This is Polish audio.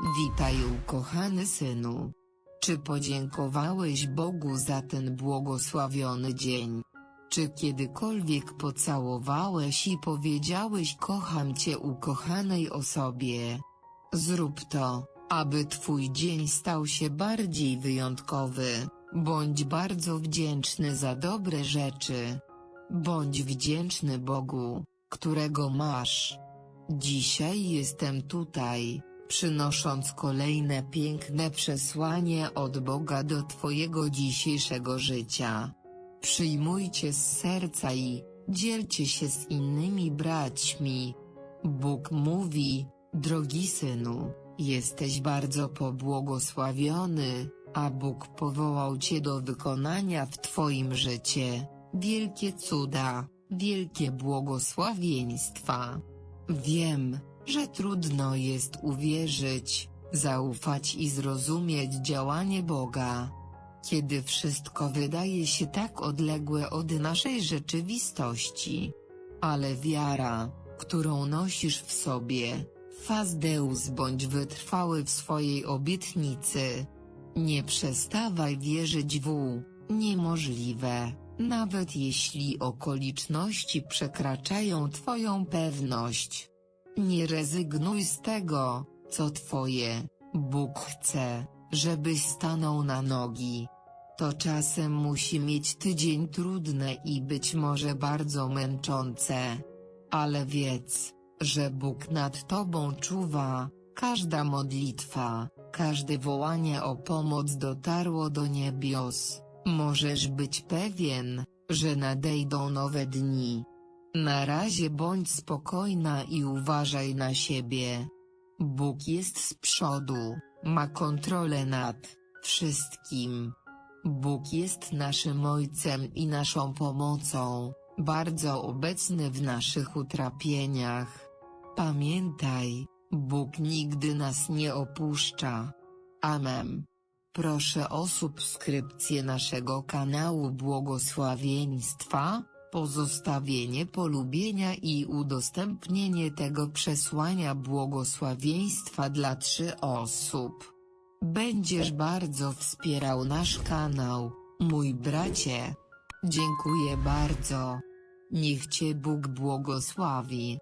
Witaj ukochany synu. Czy podziękowałeś Bogu za ten błogosławiony dzień? Czy kiedykolwiek pocałowałeś i powiedziałeś kocham cię ukochanej osobie? Zrób to, aby twój dzień stał się bardziej wyjątkowy. Bądź bardzo wdzięczny za dobre rzeczy. Bądź wdzięczny Bogu, którego masz. Dzisiaj jestem tutaj, przynosząc kolejne piękne przesłanie od Boga do Twojego dzisiejszego życia. Przyjmujcie z serca i dzielcie się z innymi braćmi. Bóg mówi, drogi synu, jesteś bardzo pobłogosławiony, a Bóg powołał Cię do wykonania w Twoim życie wielkie cuda, wielkie błogosławieństwa. Wiem, że trudno jest uwierzyć, zaufać i zrozumieć działanie Boga. Kiedy wszystko wydaje się tak odległe od naszej rzeczywistości. Ale wiara, którą nosisz w sobie, Fazdeus bądź wytrwały w swojej obietnicy. Nie przestawaj wierzyć w niemożliwe, nawet jeśli okoliczności przekraczają Twoją pewność. Nie rezygnuj z tego, co Twoje. Bóg chce, żebyś stanął na nogi. To czasem musi mieć tydzień trudne i być może bardzo męczące. Ale wiedz, że Bóg nad Tobą czuwa, każda modlitwa, każde wołanie o pomoc dotarło do niebios. Możesz być pewien, że nadejdą nowe dni. Na razie bądź spokojna i uważaj na siebie. Bóg jest z przodu, ma kontrolę nad wszystkim. Bóg jest naszym Ojcem i naszą pomocą, bardzo obecny w naszych utrapieniach. Pamiętaj, Bóg nigdy nas nie opuszcza. Amen. Proszę o subskrypcję naszego kanału Błogosławieństwa, pozostawienie polubienia i udostępnienie tego przesłania błogosławieństwa dla trzy osób. Będziesz bardzo wspierał nasz kanał, mój bracie. Dziękuję bardzo. Niech Cię Bóg błogosławi.